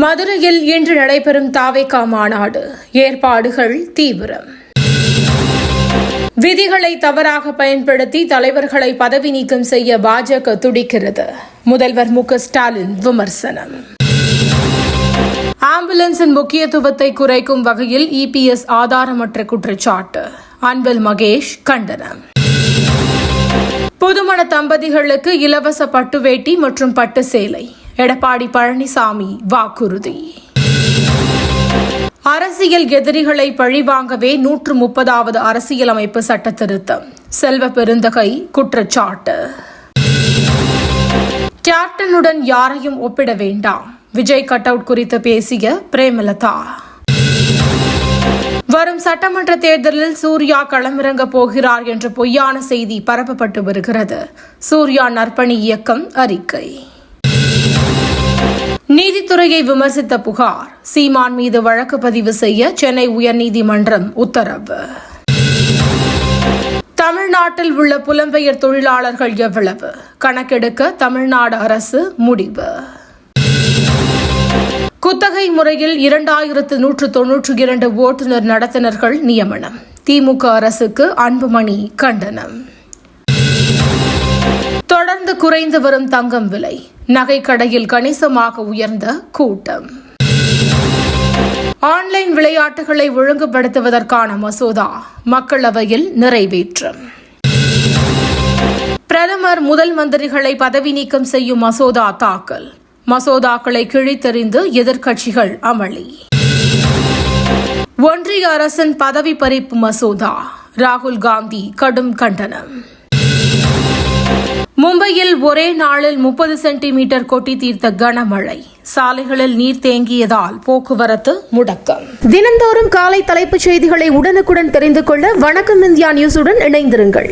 மதுரையில் இன்று நடைபெறும் தாவேகா மாநாடு. ஏற்பாடுகள் தீவிரம். விதிகளை தவறாக பயன்படுத்தி தலைவர்களை பதவி நீக்கம் செய்ய பாஜக துடிக்கிறது. முதல்வர் மு ஸ்டாலின் விமர்சனம். ஆம்புலன்ஸின் முக்கியத்துவத்தை குறைக்கும் வகையில் இபிஎஸ் ஆதாரமற்ற குற்றச்சாட்டு. அன்பில் மகேஷ் கண்டனம். புதுமண தம்பதிகளுக்கு இலவச பட்டு வேட்டி மற்றும் பட்டு சேலை. எடப்பாடி பழனிசாமி வாக்குறுதி. அரசியல் எதிரிகளை பழிவாங்கவே நூற்று முப்பதாவது அரசியலமைப்பு சட்ட திருத்தம் செல்வ பெருந்தகை குற்றச்சாட்டு. கேப்டனுடன் யாரையும் ஒப்பிட வேண்டாம். விஜய் கட் அவுட் குறித்து பேசிய பிரேமலதா. வரும் சட்டமன்ற தேர்தலில் சூர்யா களமிறங்க போகிறார் என்ற பொய்யான செய்தி பரப்பப்பட்டு வருகிறது. சூர்யா நற்பணி இயக்கம் அறிக்கை. நீதித்துறையை விமர்சித்த புகார். சீமான் மீது வழக்கு பதிவு செய்ய சென்னை உயர்நீதிமன்றம் உத்தரவு. தமிழ்நாட்டில் உள்ள புலம்பெயர் தொழிலாளர்கள் எவ்வளவு? கணக்கெடுக்க தமிழ்நாடு அரசு முடிவு. குத்தகை முறையில் இரண்டாயிரத்து நூற்று தொன்னூற்றி இரண்டு ஓட்டுநர் நடத்துனர்கள் நியமனம். திமுக அரசுக்கு அன்புமணி கண்டனம். தொடர்ந்து குறைந்து வரும் தங்கம் விலை. நகைக்கடையில் கணிசமாக உயர்ந்த கூட்டம். ஆன்லைன் விளையாட்டுகளை ஒழுங்குபடுத்துவதற்கான மசோதா மக்களவையில் நிறைவேற்றம். பிரதமர் முதல் மந்திரிகளை பதவி நீக்கம் செய்யும் மசோதா தாக்கல். மசோதாக்களை கிழித்தெறிந்து எதிர்க்கட்சிகள் அமளி. ஒன்றிய அரசின் பதவி பறிப்பு மசோதா. ராகுல் காந்தி கடும் கண்டனம். மும்பையில் ஒரே நாளில் முப்பது சென்டிமீட்டர் கொட்டி தீர்த்த கனமழை. சாலைகளில் நீர் தேங்கியதால் போக்குவரத்து முடக்கம். தினந்தோறும் காலை தலைப்புச் செய்திகளை உடனுக்குடன் தெரிந்து கொள்ள வணக்கம் இந்தியா நியூஸுடன் இணைந்திருங்கள்.